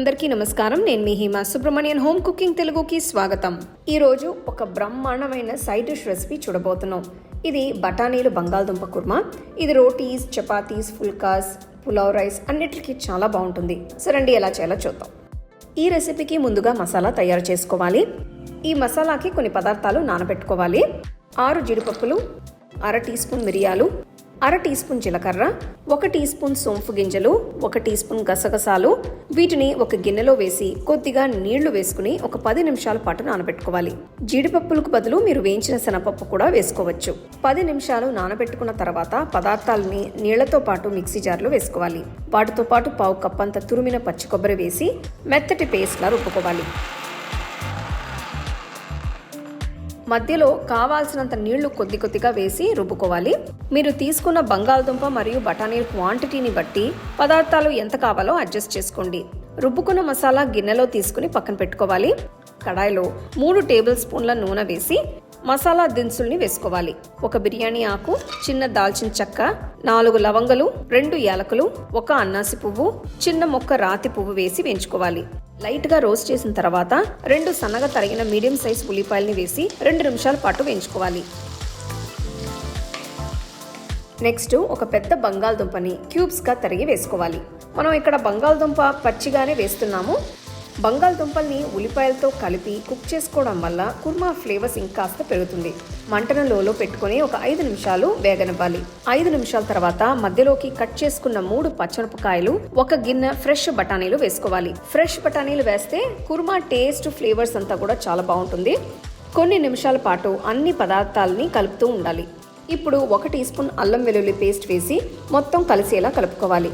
అందరికీ నమస్కారం. నేను మీ హిమా సుబ్రహ్మణ్యన్. హోమ్ కుకింగ్ తెలుగుకి స్వాగతం. ఈరోజు ఒక బ్రహ్మాండమైన సైడ్ డిష్ రెసిపీ చూడబోతున్నాం. ఇది బఠానీలు బంగాళదుంప కుర్మా. ఇది రోటీస్ చపాతీస్ ఫుల్కాస్ పులావ్ రైస్ అన్నిటికీ చాలా బాగుంటుంది. సరండి ఎలా చేయాలో చూద్దాం. ఈ రెసిపీకి ముందుగా మసాలా తయారు చేసుకోవాలి. ఈ మసాలాకి కొన్ని పదార్థాలు నానబెట్టుకోవాలి. ఆరు జీడిపప్పులు అర టీ స్పూన్ మిరియాలు అర టీ స్పూన్ జీలకర్ర ఒక టీ స్పూన్ సోంపు గింజలు ఒక టీ స్పూన్ గసగసాలు. వీటిని ఒక గిన్నెలో వేసి కొద్దిగా నీళ్ళు వేసుకుని ఒక పది నిమిషాల పాటు నానబెట్టుకోవాలి. జీడిపప్పులకు బదులు మీరు వేయించిన శనపప్పు కూడా వేసుకోవచ్చు. పది నిమిషాలు నానబెట్టుకున్న తర్వాత పదార్థాలని నీళ్ళతో పాటు మిక్సీ జార్లో వేసుకోవాలి. వాటితో పాటు పావు కప్పంత తురిమిన పచ్చి కొబ్బరి వేసి మెత్తటి పేస్ట్లా రుబ్బుకోవాలి. మధ్యలో కావాల్సినంత నీళ్ళు కొద్ది కొద్దిగా వేసి రుబ్బుకోవాలి. మీరు తీసుకున్న బంగాళదుంప మరియు బఠానీల క్వాంటిటీని బట్టి పదార్థాలు ఎంత కావాలో అడ్జస్ట్ చేసుకోండి. రుబ్బుకున్న మసాలా గిన్నెలో తీసుకుని పక్కన పెట్టుకోవాలి. కడాయిలో మూడు టేబుల్ స్పూన్ల నూనె వేసి మసాలా దినుసుల్ని వేసుకోవాలి. ఒక బిర్యానీ ఆకు చిన్న దాల్చిన చెక్క నాలుగు లవంగలు రెండు యాలకులు ఒక అన్నాసి పువ్వు చిన్న మొక్క రాతి పువ్వు వేసి వేయించుకోవాలి. లైట్గా రోస్ట్ చేసిన తర్వాత రెండు సన్నగా తరిగిన మీడియం సైజ్ ఉల్లిపాయల్ని వేసి రెండు నిమిషాల పాటు వేయించుకోవాలి. నెక్స్ట్ ఒక పెద్ద బంగాళదుంపని క్యూబ్స్గా తరిగి వేసుకోవాలి. మనం ఇక్కడ బంగాళదుంప పచ్చిగానే వేస్తున్నాము. బంగాళదుంపల్ని ఉల్లిపాయలతో కలిపి కుక్ చేసుకోవడం వల్ల కుర్మా ఫ్లేవర్స్ ఇంకాస్త పెరుగుతుంది. మంటను లోలో పెట్టుకుని ఒక ఐదు నిమిషాలు వేగనివ్వాలి. ఐదు నిమిషాల తర్వాత మధ్యలోకి కట్ చేసుకున్న మూడు పచ్చమిరపకాయలు ఒక గిన్నె ఫ్రెష్ బఠానీలు వేసుకోవాలి. ఫ్రెష్ బఠానీలు వేస్తే కుర్మా టేస్ట్ ఫ్లేవర్స్ అంతా కూడా చాలా బాగుంటుంది. కొన్ని నిమిషాల పాటు అన్ని పదార్థాలని కలుపుతూ ఉండాలి. ఇప్పుడు ఒక టీ స్పూన్ అల్లం వెల్లుల్లి పేస్ట్ వేసి మొత్తం కలిసేలా కలుపుకోవాలి.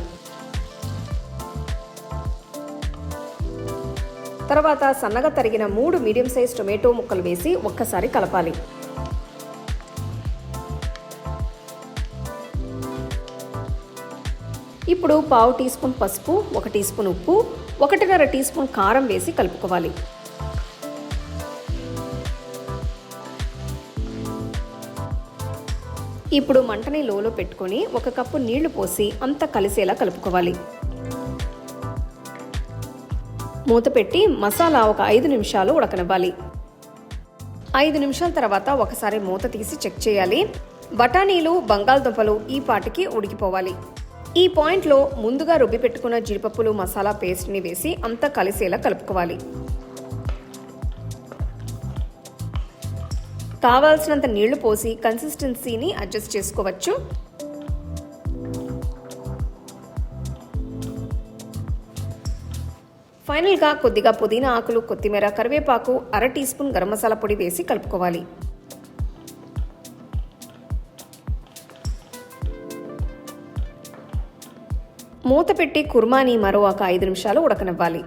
తర్వాత సన్నగా తరిగిన మూడు మీడియం సైజ్ టొమాటో ముక్కలు వేసి ఒక్కసారి కలపాలి. ఇప్పుడు పావు టీ స్పూన్ పసుపు ఒక టీ స్పూన్ ఉప్పు ఒకటిన్నర టీ స్పూన్ కారం వేసి కలుపుకోవాలి. ఇప్పుడు మంటని లోలో పెట్టుకొని ఒక కప్పు నీళ్ళు పోసి అంత కలిసేలా కలుపుకోవాలి. మూత పెట్టి మసాలా ఒక ఐదు నిమిషాలు ఉడకనివ్వాలి. ఐదు నిమిషాల తర్వాత ఒకసారి మూత తీసి చెక్ చేయాలి. బఠానీలు బంగాళదుంపలు ఈ పాటికి ఉడికిపోవాలి. ఈ పాయింట్లో ముందుగా రుబ్బి పెట్టుకున్న జీడిపప్పులు మసాలా పేస్ట్ని వేసి అంతా కలిసేలా కలుపుకోవాలి. కావాల్సినంత నీళ్ళు పోసి కన్సిస్టెన్సీని అడ్జస్ట్ చేసుకోవచ్చు. ఫైనల్గా కొద్దిగా పుదీనా ఆకులు కొత్తిమీర కరివేపాకు అర టీ స్పూన్ గరం మసాలా పొడి వేసి కలుపుకోవాలి. మూత పెట్టి కుర్మాని మరో ఒక ఐదు నిమిషాలు ఉడకనివ్వాలి.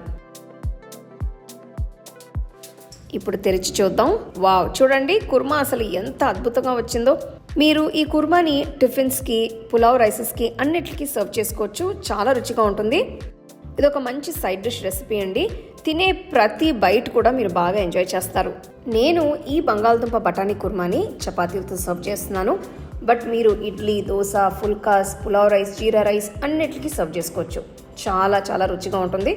ఇప్పుడు తెరిచి చూద్దాం. వావ్ చూడండి కుర్మా అసలు ఎంత అద్భుతంగా వచ్చిందో. మీరు ఈ కుర్మాని టిఫిన్స్కి పులావ్ రైసెస్కి అన్నిటికీ సర్వ్ చేసుకోవచ్చు. చాలా రుచిగా ఉంటుంది. ఇది ఒక మంచి సైడ్ డిష్ రెసిపీ అండి. తినే ప్రతి బైట్ కూడా మీరు బాగా ఎంజాయ్ చేస్తారు. నేను ఈ బంగాళదుంప బఠానీ కుర్మాని చపాతీలతో సర్వ్ చేస్తున్నాను. బట్ మీరు ఇడ్లీ దోశ ఫుల్కాస్ పులావ్ రైస్ జీరా రైస్ అన్నిటికీ సర్వ్ చేసుకోవచ్చు. చాలా చాలా రుచిగా ఉంటుంది.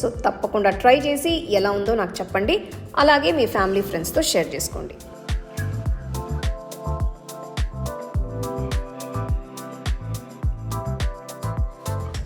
సో తప్పకుండా ట్రై చేసి ఎలా ఉందో నాకు చెప్పండి. అలాగే మీ ఫ్యామిలీ ఫ్రెండ్స్తో షేర్ చేసుకోండి.